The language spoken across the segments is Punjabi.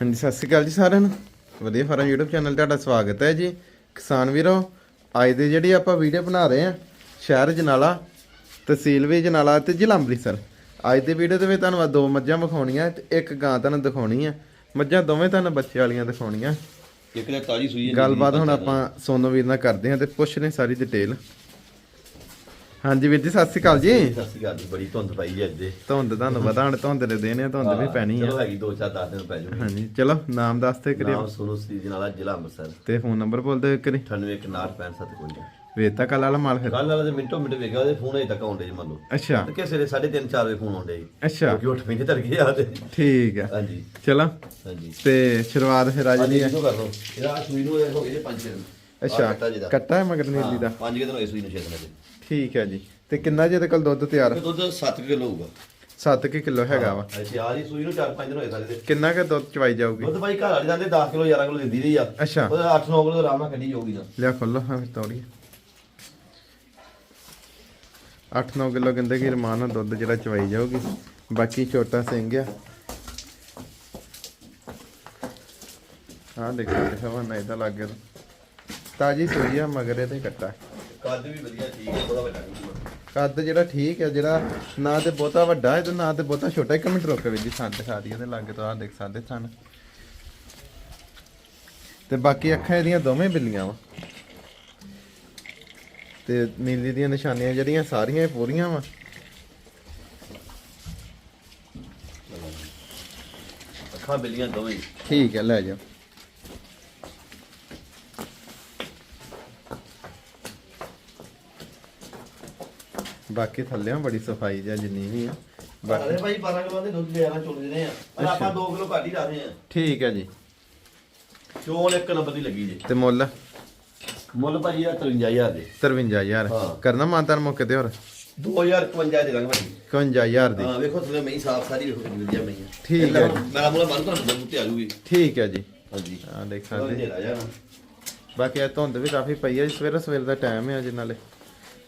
ਹਾਂਜੀ ਸਤਿ ਸ਼੍ਰੀ ਅਕਾਲ ਜੀ ਸਾਰਿਆਂ ਨੂੰ। ਵਧੀਆ ਫਾਰਮ YouTube ਚੈਨਲ ਤੁਹਾਡਾ ਸਵਾਗਤ ਹੈ ਜੀ। ਕਿਸਾਨ ਵੀਰੋ ਅੱਜ ਦੇ ਜਿਹੜੀ ਆਪਾਂ ਵੀਡੀਓ ਬਣਾ ਰਹੇ ਆ ਸ਼ਹਿਰ ਜਨਾਲਾ ਤਹਿਸੀਲ ਵੀ ਜਨਾਲਾ ਤੇ ਜ਼ਿਲ੍ਹਾ ਅੰਮ੍ਰਿਤਸਰ। ਅੱਜ ਦੀ ਵੀਡੀਓ ਦੇ ਵਿੱਚ ਤੁਹਾਨੂੰ ਦੋ ਮੱਝਾਂ ਵਿਖਾਉਣੀਆਂ ਤੇ ਇੱਕ ਗਾਂ ਤੁਹਾਨੂੰ ਦਿਖਾਉਣੀ ਆ। ਮੱਝਾਂ ਦੋਵੇਂ ਤੁਹਾਨੂੰ ਬੱਚੇ ਵਾਲੀਆਂ ਦਿਖਾਉਣੀਆਂ। ਇੱਕ ਤਾਂ ਤਾਜੀ ਸੂਈ ਹੈ ਗੱਲਬਾਤ ਹੁਣ ਆਪਾਂ ਸੋਨੋ ਵੀਰ ਨਾਲ ਕਰਦੇ ਹਾਂ ਤੇ ਪੁੱਛਦੇ ਸਾਰੀ ਡਿਟੇਲ ਹਾਂਜੀ ਵੀਰ ਜੀ ਸਤਿ ਸ਼੍ਰੀ ਅਕਾਲ ਜੀ। ਸਤਿ ਸ਼੍ਰੀ ਅਕਾਲ ਜੀ ਬੜੀ ਧੁੰਦ ਪਈ ਅੱਜ ਦੇ ਧੁੰਦ ਤੁਹਾਨੂੰ ਪਤਾ ਹੁਣ ਧੁੰਦ ਦੇ ਦਿਨ ਆ ਧੁੰਦ ਵੀ ਪੈਣੀ ਆ। ਚਲੋ ਹੈਗੀ 2-4 ਦਿਨ ਪੈ ਜੂਗੀ ਹਾਂਜੀ ਚਲੋ ਨਾਮ ਦੱਸ ਤੇ ਕਰੀਏ ਨਾਮ ਸੋਨੂ ਸ੍ਰੀ ਜਨਾਲਾ ਜ਼ਿਲ੍ਹਾ ਅੰਮ੍ਰਿਤਸਰ। ਤੇ ਫੋਨ ਨੰਬਰ ਬੋਲ ਦਿਓ ਕਰੀ 981965 ਕੋਈ ਵੇਤਾ ਕੱਲ ਵਾਲਾ ਮਾਲ ਫਿਰ। ਕੱਲ ਵਾਲਾ ਤੇ ਮਿੰਟੋ ਮਿੰਟ ਵੇਖਿਆ ਉਹਦੇ ਫੋਨ ਅਜੇ ਤੱਕ ਆਉਂਦੇ ਜੀ ਮੰਨ ਲਓ। ਅੱਛਾ। ਤੇ ਕਿਸੇ ਦੇ 3:30 4 ਵਜੇ ਫੋਨ ਆਉਂਦੇ ਜੀ। ਅੱਛਾ। ਕਿਉਂਕਿ ਉੱਠ ਪੈਂਦੇ ਤੜਕੇ ਆ ਤੇ। ਠੀਕ ਆ। ਹਾਂਜੀ। ਚਲੋ। ਹਾਂਜੀ। ਤੇ ਸ਼ੁਰੂਆਤ ਫਿਰ ਅੱਜ ਦੀ ਹੈ ਕਰ ਲਓ। ਇਹਦਾ ਸੂਈ ਨੂੰ ਇਹ ਹੋ ਗਏ ਜੇ 5 ਦਿਨ। ਅੱਛਾ। ਕੱਟਾ ਹੈ ਮਗਰ ਨੀਲੀ ਦਾ 5 ਦਿਨ ਹੋਏ ਸੂਈ ਨੂੰ ਛੇਦ ਨਾਲ ਠੀਕ ਹੈ ਜੀ। ਤੇ ਕਿੰਨਾ ਜਿਹਦੇ ਕੋਲ ਦੁੱਧ ਤਿਆਰ? ਤੇ ਦੁੱਧ 7 ਕਿਲੋ ਹੋਊਗਾ। 7 ਕਿ ਕਿਲੋ ਹੈਗਾ ਵਾ। ਅੱਛਾ ਆ ਜੀ ਸੂਈ ਨੂੰ 4-5 ਦਿਨ ਹੋਏ ਸਾਰੇ ਦੇ ਕਿੰਨਾ ਕੁ ਦੁੱਧ ਚਵਾਈ ਜਾਊਗੀ? ਦੁੱਧ ਭਾਈ ਘਰ ਵਾਲੀ ਜਾਂਦੇ 10 ਕਿਲੋ 11 ਕਿਲੋ ਦਿੰਦੀ ਰਹੀ ਆ। ਅੱਛਾ। ਉਹਦੇ 8-9 ਕਿਲੋ ਆਰਾਮ ਨਾਲ ਕੱਢੀ ਜਾਊਗੀ ਨਾ ਲਿਆ ਖੋਲੋ ਹਾਂ ਤੋੜੀ 8-9 ਕਿਲੋ ਕਹਿੰਦੇ ਕਿ ਰਮਾਨ ਦੁੱਧ ਜਿਹੜਾ ਚਵਾਈ ਜਾਊਗੀ। ਬਾਕੀ ਛੋਟਾ ਸਿੰਘ ਆ। ਹਾਂ ਦੇਖੋ ਦੇਖੋ ਨਾ ਇਹਦਾ ਲੱਗ ਤਾਜੀ ਸੂਈ ਆ ਮਗਰ ਇਹਦੇ ਕੱਟਾ। ਕੱਦ ਵੀ ਵਧੀਆ ਠੀਕ ਹੈ ਥੋੜਾ ਵੱਡਾ ਨਹੀਂ ਕੱਦ ਜਿਹੜਾ ਠੀਕ ਹੈ ਜਿਹੜਾ ਨਾ ਤੇ ਬਹੁਤਾ ਵੱਡਾ ਹੈ ਤੇ ਨਾ ਤੇ ਬਹੁਤਾ ਛੋਟਾ ਇੱਕ ਮਿੰਟ ਰੁਕ ਵੀ ਜੀ ਸੰਦ ਦਿਖਾ ਦਈਏ ਤੇ ਲਾਗੇ ਤੋਂ ਆ ਦੇਖ ਸਕਦੇ ਸਨ ਤੇ ਬਾਕੀ ਅੱਖਾਂ ਇਹਦੀਆਂ ਦੋਵੇਂ ਬਿੱਲੀਆਂ ਵਾ। ਤੇ ਨੀਲੀ ਦੀਆਂ ਨਿਸ਼ਾਨੀਆਂ ਜਿਹੜੀਆਂ ਸਾਰੀਆਂ ਇਹ ਪੂਰੀਆਂ ਵਾ। ਅੱਖਾਂ ਬਿੱਲੀਆਂ ਦੋਵੇਂ। ਹੀ। ਠੀਕ ਹੈ ਲੈ ਜਾਓ। ਬਾਕੀ ਥੱਲਿਆਂ ਬੜੀ ਸਫ਼ਾਈ ਜਾਂ ਜਿੰਨੀ ਵੀ ਆ। ਬਾਕੀ ਭਾਈ 12 ਕਿਲੋ ਦੇ ਦੁੱਧ ਦੇ ਆਣਾ ਰਹੇ ਆ। ਪਰ ਆਪਾਂ 2 ਕਿਲੋ ਘੱਟ ਹੀ ਰੱਖਦੇ ਆ। ਠੀਕ ਹੈ ਜੀ। ਚੋਲ ਇੱਕ ਨੰਬਰ ਦੀ ਲੱਗੀ ਜੇ। ਤੇ ਮੁੱਲ? ਮੁੱਲ ਭਾਜੀ ਆ 53000 ਦੇ। 53000 ਹਾਂ। ਕਰਨਾ ਮਾਨਤਾਨ ਮੌਕੇ ਤੇ ਹੋਰ? 2051 ਦੇ ਦਾਂਗੇ ਭਾਜੀ 51000 ਦੀ। ਹਾਂ ਵੇਖੋ ਥਲੇ ਮਈ ਸਾਫ਼ ਸਾਰੀ ਵੇਖੋ ਕਿੰਨੀ ਵਧੀਆ ਮਈ ਆ। ਠੀਕ ਹੈ ਜੀ। ਮੇਰਾ ਮੁੱਲ ਮੰਨ ਤੁਹਾਨੂੰ ਤੇ ਆ ਜੂਗੀ। ਠੀਕ ਹੈ ਜੀ। ਹਾਂਜੀ। ਆ ਦੇਖ ਸਕਦੇ ਨਾ। ਬਾਕੀ ਇਹ ਧੁੰਦ ਵੀ ਕਾਫੀ ਪਈ ਹੈ ਸਵੇਰ ਸਵੇਰ ਦਾ ਟਾਈਮ ਹੈ ਜੀ ਨਾਲੇ।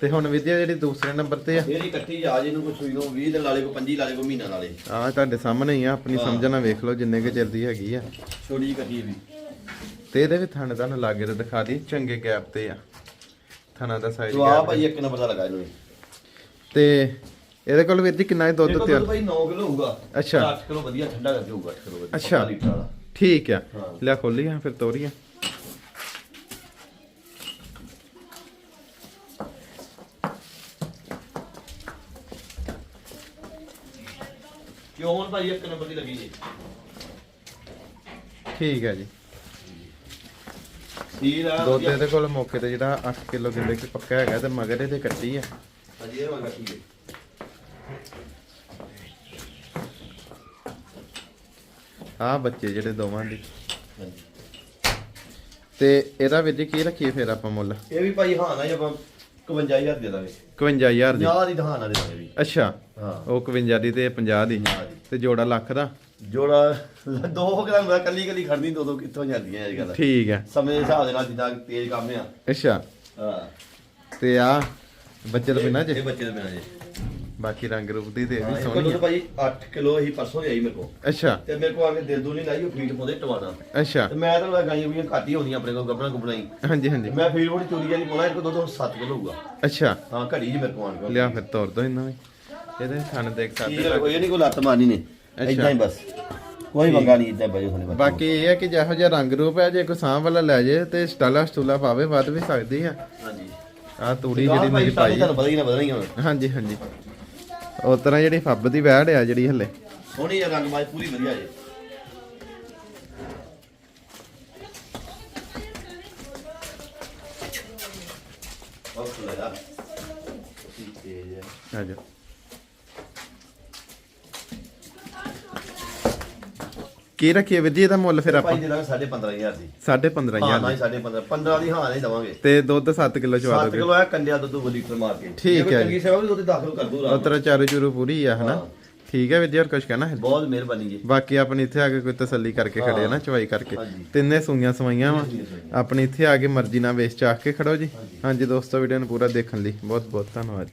ਤੇ ਹੁਣ ਵਿਦਿਆ ਜਿਹੜੀ ਦੂਸਰੇ ਨੰਬਰ ਤੇ ਆ। ਇਹਦੀ ਕੱਟੀ ਆ ਜਿਹਨੂੰ ਕੋਈ ਸੂਈ ਨੂੰ 20 ਦਿਨ ਲਾਲੇ ਕੋ 25 ਲਾਲੇ ਕੋ ਮਹੀਨਾ ਲਾਲੇ ਆ ਤੁਹਾਡੇ ਸਾਹਮਣੇ ਹੀ ਆ ਆਪਣੀ ਸਮਝ ਨਾਲ ਵੇਖ ਲਓ ਜਿੰਨੇ ਕੁ ਚਿਰ ਦੀ ਹੈਗੀ ਆ। ਛੋਟੀ ਇਹ ਵੀ। ਤੇ ਇਹਦੇ ਵੀ ਥਣ ਤੁਹਾਨੂੰ ਲਾਗੇ ਤੇ ਦਿਖਾ ਦੀ ਚੰਗੇ ਗੈਪ ਤੇ ਆ। ਥਣਾ ਦਾ ਸਾਈਜ਼ ਜੋ ਆ ਭਾਈ ਇੱਕ ਨੰਬਰ ਦਾ ਲਗਾ ਇਹਨੂੰ। ਤੇ ਇਹਦੇ ਕੋਲ ਵੀਰ ਜੀ ਕਿੰਨਾ ਹੀ ਦੁੱਧ ਤਿਆਰ? ਭਾਈ 9 ਕਿਲੋ ਹੋਊਗਾ। ਅੱਛਾ। 8 ਕਿਲੋ ਵਧੀਆ ਠੰਡਾ ਕਰਕੇ ਹੋਊਗਾ 8 ਕਿਲੋ ਵਧੀਆ। ਅੱਛਾ। ਪੱਕਾ ਲੀਟਰ ਵਾਲਾ। ਠੀਕ ਆ। ਹਾਂ। ਲਿਆ ਖੋਲੀ ਆ ਫਿਰ ਤੋਰੀ ਕਿਉਂ ਹੁਣ ਭਾਈ ਇੱਕ ਨੰਬਰ ਦੀ ਲੱਗੀ ਜੀ? ਠੀਕ ਹੈ ਜੀ। ਸੀਲ ਆ ਦੁੱਧ ਇਹਦੇ ਕੋਲ ਮੌਕੇ ਤੇ ਜਿਹੜਾ 8 ਕਿਲੋ ਕਹਿੰਦੇ ਕਿ ਪੱਕਾ ਹੈਗਾ ਤੇ ਮਗਰ ਇਹਦੇ ਕੱਟੀ ਆ। ਹਾਂਜੀ ਇਹ ਵਾਂਗਾ ਠੀਕ ਹੈ। ਆ ਬੱਚੇ ਜਿਹੜੇ ਦੋਵਾਂ ਦੀ। ਤੇ ਇਹਦਾ ਜੀ ਕੀ ਰੱਖੀਏ ਫਿਰ ਆਪਾਂ ਮੁੱਲ? ਇਹ ਵੀ ਭਾਈ ਹਾਂ ਨਾ ਜੀ ਆਪਾਂ 51000 ਦੇ ਦਾਂਗੇ। 51000 ਦੀ? 50 ਦੀ ਤਾਂ ਹਾਂ ਨਾ ਦੇ ਦਾਂਗੇ ਵੀ। ਅੱਛਾ। ਹਾਂ। ਉਹ 51 ਦੀ ਤੇ 50 ਦੀ। ਦੀ। ਤੇ ਜੋੜਾ ਲੱਖ ਦਾ? ਜੋੜਾ ਦੋ ਗ੍ਰਾਮ ਦਾ ਕੱਲੀ ਕੱਲੀ ਖੜਨੀ ਦੋ ਦੋ ਕਿੱਥੋਂ ਜਾਂਦੀਆਂ ਅੱਜ ਕੱਲ ਠੀਕ ਹੈ। ਸਮੇਂ ਦੇ ਹਿਸਾਬ ਦੇ ਨਾਲ ਜਿੱਦਾਂ ਤੇਜ਼ ਕੰਮ ਆ। ਅੱਛਾ। ਹਾਂ। ਤੇ ਆ ਬੱਚੇ ਤੋਂ ਬਿਨਾਂ ਇਹ ਜੇ ਬੱਚੇ ਦੇ ਬਿਨਾਂ ਜੀ। ਬਾਕੀ ਰੰਗ ਰੂਪ ਦੀ ਤੇ ਇਹ ਵੀ ਸੋਹਣੀ ਕੋਲ ਆ। ਭਾਈ 8 ਕਿਲੋ ਹੀ ਪਰਸੋਂ ਆਈ ਮੇਰੇ ਕੋਲ। ਅੱਛਾ। ਤੇ ਮੇਰੇ ਕੋਲ ਆ ਕੇ ਦਿਲ ਦੂ ਨਹੀਂ ਲਾਈ ਉਹ ਫੀਡ ਪਾਉਂਦੇ ਟਵਾਣਾ ਅੱਛਾ। ਤੇ ਮੈਂ ਤਾਂ ਗਾਈਆਂ ਵੀ ਘੱਟ ਹੀ ਹੁੰਦੀਆਂ ਆਪਣੇ ਕੋਲ ਗੱਬਣਾ ਗੁਬਣਾ ਹੀ। ਹਾਂਜੀ ਹਾਂਜੀ। ਮੈਂ ਫੀਡ ਬੋੜੀ ਚੋਰੀ ਵਾਲੀ ਪਾਉਣਾ ਇੱਕ ਦੁੱਧ 7 ਕਿਲੋ ਹੋਊਗਾ। ਅੱਛਾ। ਹਾਂ ਘੜੀ ਜੀ ਮੇਰੇ ਕੋਲ ਆਣ ਕੇ ਲਿਆ ਫਿਰ ਤੋਰ ਦੋ ਇਹਨਾਂ ਵੀ ਇਹਦੇ ਥਣ ਦੇਖ ਠੀਕ ਸਕਦੇ ਹੈ ਕੋਈ ਨਹੀਂ ਕੋਈ ਲੱਤ ਮਾਰਨੀ ਨੇ? ਇਦਾਂ ਹੀ ਬਸ। ਕੋਈ ਮੰਗਾ ਨਹੀਂ ਇਦਾਂ ਬਜੋ ਹੋਣੇ ਬਾਕੀ ਇਹ ਹੈ ਕਿ ਜਿਹੋ ਜਿਹਾ ਰੰਗ ਰੂਪ ਹੈ ਜੇ ਕੋਈ ਸਾਹ ਵਾਲਾ ਲੈ ਜੇ ਤੇ ਸਟਾਲਾ ਸਟੂਲਾ ਪਾਵੇ ਵੱਧ ਵੀ ਸਕਦੀ ਆ। ਹਾਂਜੀ। ਆ ਤੂੜੀ ਜਿਹੜੀ ਮੇਰੀ ਪਾਈ ਤੁਹਾਨੂੰ ਪਤਾ ਹੀ ਨਾ ਬਦਲਣੀ ਹੁਣ। ਹਾਂਜੀ ਹਾਂਜੀ। ਉਸ ਤਰ੍ਹਾਂ ਜਿਹੜੀ ਫੱਬ ਦੀ ਵੈੜ ਆ ਜਿਹੜੀ ਹੱਲੇ। ਸੋਹਣੀ ਆ ਰੰਗ ਮਾਜ ਪੂਰੀ ਵਧੀਆ ਜੇ। ਬਸ ਲੈ ਠੀਕ ਹੈ ਆ ਜਾ। ਕੀ ਰੱਖੀਏ ਵੀਰ ਜੀ ਇਹਦਾ ਮੁੱਲ ਫਿਰ ਆਪਾਂ? ਭਾਈ ਦੇ ਦਾਂਗੇ 15500 ਦੀ 15.5 ਹਾਂ ਨਾ 15.5 15 ਦੀ ਹਾਂ ਨਹੀਂ ਦਵਾਂਗੇ। ਤੇ ਦੁੱਧ 7 ਕਿਲੋ ਚਵਾ 7 ਦੋਗੇ। ਕਿਲੋ ਆ ਕੰਡਿਆ ਦੁੱਧ ਉਹ ਲੀਟਰ ਮਾਰ ਕੇ। ਠੀਕ ਹੈ ਚੰਗੀ ਸੇਵਾ ਵੀ ਉਹਦੇ ਦਾਖਲ ਕਰ ਦੂਰਾ ਉਤਰਾ ਚਾਰੂ ਚੂਰੂ ਪੂਰੀ ਆ ਹਨਾ। ਠੀਕ ਹੈ ਵੀਰ ਜੀ ਹੋਰ ਕੁਝ ਕਹਿਣਾ ਹੈ? ਬਹੁਤ ਮਿਹਰਬਾਨੀ ਜੀ। ਬਾਕੀ ਆਪਣੀ ਇੱਥੇ ਆ ਕੇ ਕੋਈ ਤਸੱਲੀ ਕਰਕੇ ਖੜੇ ਆ ਨਾ ਚਵਾਈ ਕਰਕੇ। ਤਿੰਨੇ ਸੂਈਆਂ ਸਵਾਈਆਂ ਵਾ। ਆਪਣੀ ਇੱਥੇ ਆ ਕੇ ਮਰਜ਼ੀ ਨਾਲ ਵੇਚ ਚਾਖ ਕੇ ਖੜੋ ਜੀ। ਹਾਂਜੀ। ਦੋਸਤੋ ਵੀਡੀਓ ਨੂੰ ਪੂਰਾ ਦੇਖਣ ਲਈ ਬਹੁਤ ਬਹੁਤ ਧੰਨਵਾਦ।